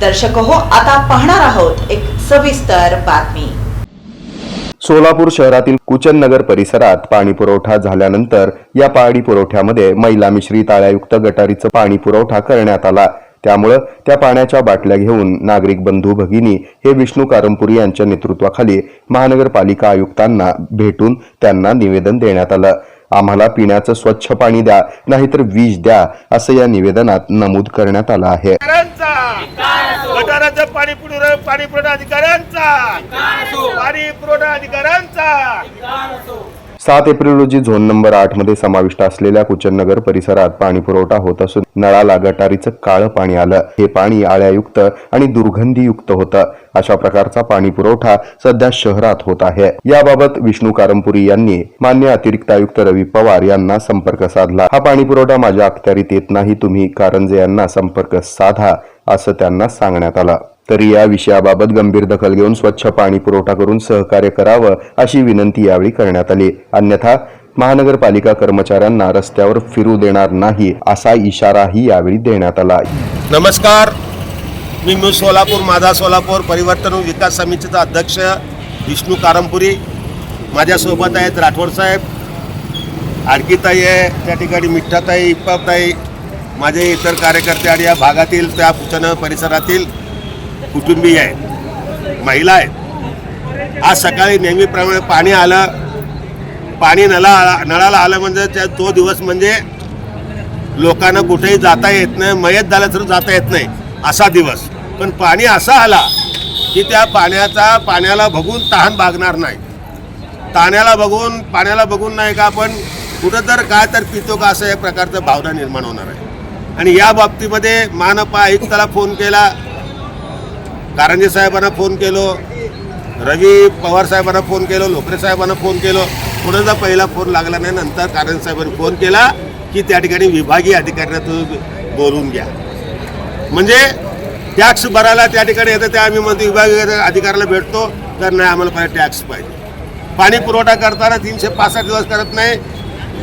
दर्शक हो आता पाहणार आहोत एक सविस्तर बातमी. सोलापूर शहरातील कुचन नगर परिसरात पाणी पुरवठा झाल्यानंतर या पाणी पुरवठ्यामध्ये मैला मिश्रित आळ्यायुक्त गटारीचं पाणी पुरवठा करण्यात आला. त्यामुळं त्या पाण्याच्या बाटल्या घेऊन नागरिक बंधू भगिनी हे विष्णू कारंपुरी यांच्या नेतृत्वाखाली महानगरपालिका आयुक्तांना भेटून त्यांना निवेदन देण्यात आलं. आम्हाला पिण्याचं स्वच्छ पाणी द्या नाहीतर वीज द्या असं या निवेदनात नमूद करण्यात आलं आहे. गटाराचं पाणी पुरवठा पाणी पुरवठा अधिकाऱ्यांचा. पाणी पुरवठा अधिकाऱ्यांचा. सात एप्रिल रोजी झोन नंबर आठमध्ये समाविष्ट असलेल्या कुचननगर परिसरात पाणी पुरवठा होत असून नळाला गटारीचं काळं पाणी आलं. हे पाणी आळ्यायुक्त आणि दुर्गंधीयुक्त होतं. अशा प्रकारचा पाणी पुरवठा सध्या शहरात होत आहे. याबाबत विष्णू कारंपुरी यांनी मान्य अतिरिक्त आयुक्त रवी पवार यांना संपर्क साधला. हा पाणी पुरवठा माझ्या अखत्यारीत येत नाही. तुम्ही कारंजे यांना संपर्क साधा असं त्यांना सांगण्यात आलं. तरी या विषयाबाबत गंभीर दखल घेऊन स्वच्छ पाणी पुरवठा करून सहकार्य करावं अशी विनंती यावेळी करण्यात आली. अन्यथा महानगरपालिका कर्मचाऱ्यांना रस्त्यावर फिरू देणार नाही असा इशाराही यावेळी देण्यात आला. नमस्कार. मी मी सोलापूर माझा सोलापूर परिवर्तन विकास समितीचा अध्यक्ष विष्णू कारंपुरी. माझ्यासोबत आहेत राठोड साहेब. आडकीताई आहे त्या ठिकाणी मिठ्ठाताई इप्पाताई माझे इतर कार्यकर्ते आणि या भागातील त्या पुतन परिसरातील कुटुंबीय आहेत महिला आहेत. आज सकाळी नेहमीप्रमाणे पाणी आलं. पाणी नळा नळाला आलं म्हणजे त्या तो दिवस म्हणजे लोकांना कुठेही जाता येत नाही मयत झालं तर जाता येत नाही असा दिवस. पण पाणी असा आला की त्या पाण्याचा पाण्याला बघून तहान भागणार नाही. ताण्याला बघून पाण्याला बघून नाही का आपण कुठं तर काय तर पितो का असं या प्रकारचं भावना निर्माण होणार आहे. आणि या बाबतीमध्ये महानपा आयुक्ताला फोन केला. कारंजे साहेबांना फोन केलो रवी पवार साहेबांना फोन केलो लोकरे साहेबांना फोन केलो. कोणाचा पहिला फोन लागला नाही नंतर कारंजे साहेबांनी फोन केला की त्या ठिकाणी विभागीय अधिकाऱ्यांना तुम्ही बोलवून घ्या. म्हणजे टॅक्स भरायला त्या ठिकाणी येतं त्या आम्ही म्हणतो विभागीय अधिकाऱ्याला भेटतो तर नाही आम्हाला पाहिजे टॅक्स पाहिजे. पाणी पुरवठा करताना तीनशे पासष्ट दिवस करत नाही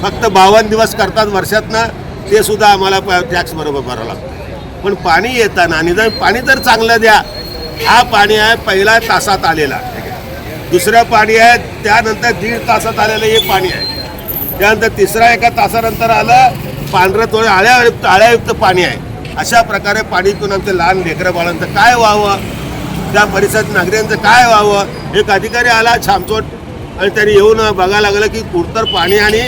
फक्त बावन्न दिवस करतात वर्षातनं ते सुद्धा आम्हाला टॅक्स बरोबर भरावं लागतं. पण पाणी येताना निदान पाणी तर चांगलं द्या हा पाणी आहे पहिला तासात आलेला. दुसरं पाणी आहे त्यानंतर दीड तासात आलेलं हे पाणी आहे. त्यानंतर तिसरा एका तासानंतर आलं पांढरं थोडं आळ्यायुक्त आळ्यायुक्त पाणी आहे. अशा प्रकारे पाणी पिऊन आमच्या लहान लेकरं बाळांचं काय व्हावं? त्या परिसरात नागरिकांचं काय व्हावं? एक अधिकारी आला छामचोट आणि त्यांनी येऊन बघायला लागलं की कुठतर पाणी आणि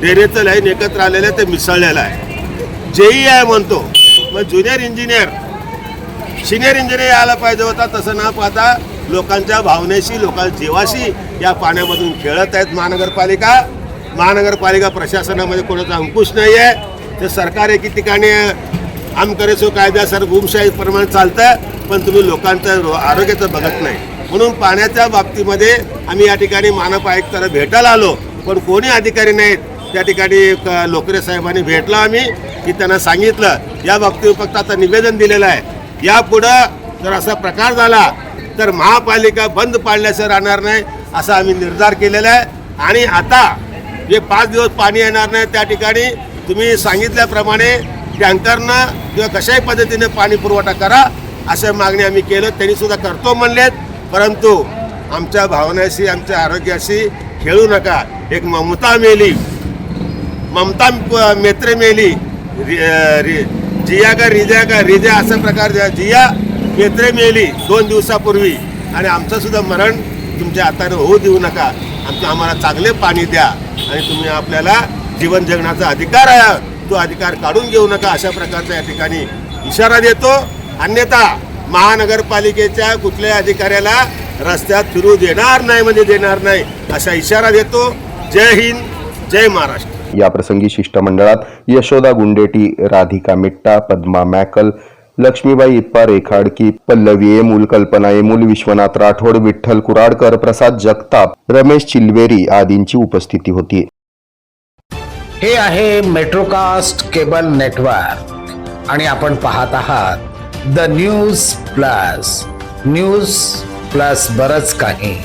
डेरेचं लाईन एकत्र आलेलं आहे ते मिसळलेलं आहे. जेई आहे म्हणतो. मग ज्युनियर इंजिनियर सिनियर इंजिनियर यायला पाहिजे होता तसं न पाहता लोकांच्या भावनेशी लोकांच्या जीवाशी या पाण्यामधून खेळत आहेत महानगरपालिका. महानगरपालिका प्रशासनामध्ये कोणाचा अंकुश नाही आहे ते सरकार एकी ठिकाणी आमकरेसो कायद्या सर गुमशाहीप्रमाणे चालतं पण तुम्ही लोकांचं रो- आरोग्याचं बघत नाही. म्हणून पाण्याच्या बाबतीमध्ये आम्ही या ठिकाणी मानप आयुक्ताला भेटायला आलो पण कोणी अधिकारी नाहीत. त्या ठिकाणी क- लोकरे साहेबांनी भेटलो आम्ही की त्यांना सांगितलं. या बाबतीत फक्त आता निवेदन दिलेलं आहे. यापुढं जर असा प्रकार झाला तर महापालिका बंद पाडल्याचं राहणार नाही असा आम्ही निर्धार केलेला आहे. आणि आता जे पाच दिवस पाणी येणार नाही त्या ठिकाणी तुम्ही सांगितल्याप्रमाणे टँकरनं किंवा कशाही पद्धतीने पाणी पुरवठा करा अशा मागणी आम्ही केलं. त्यांनीसुद्धा करतो म्हणलेत परंतु आमच्या भावनाशी आमच्या आरोग्याशी खेळू नका. एक ममता मेली ममता प- मेत्रे मेली रि- रि- जिया का रिजा का रिजा असा प्रकार जिया मेत्रे मेली दोन दिवसापूर्वी. आणि आमचं सुद्धा मरण तुमच्या हाताने होऊ देऊ नका. आमचं आम्हाला चांगले पाणी द्या. आणि तुम्ही आपल्याला जीवन जगण्याचा अधिकार आहे. तो अधिकार काढून घेऊ नका अशा प्रकारचा या ठिकाणी इशारा देतो. अन्यथा महानगरपालिकेच्या कुठल्याही अधिकाऱ्याला रस्त्यात फिरू देणार नाही म्हणजे देणार नाही असा इशारा देतो. जय हिंद जय महाराष्ट्र. याप्रसंगी शिष्टमंडळात यशोदा गुंडेटी राधिका मिट्टा पद्मा मॅकल लक्ष्मीबाई इप्पा रेखाडकी पल्लवी एमूल कल्पना एमूल विश्वनाथ राठोड विठ्ठल कुराडकर प्रसाद जगताप रमेश चिलवेरी आदींची उपस्थिती होती. हे आहे मेट्रोकास्ट केबल नेटवर्क. आणि आपण पाहत आहात the news plus. News plus बरच काही.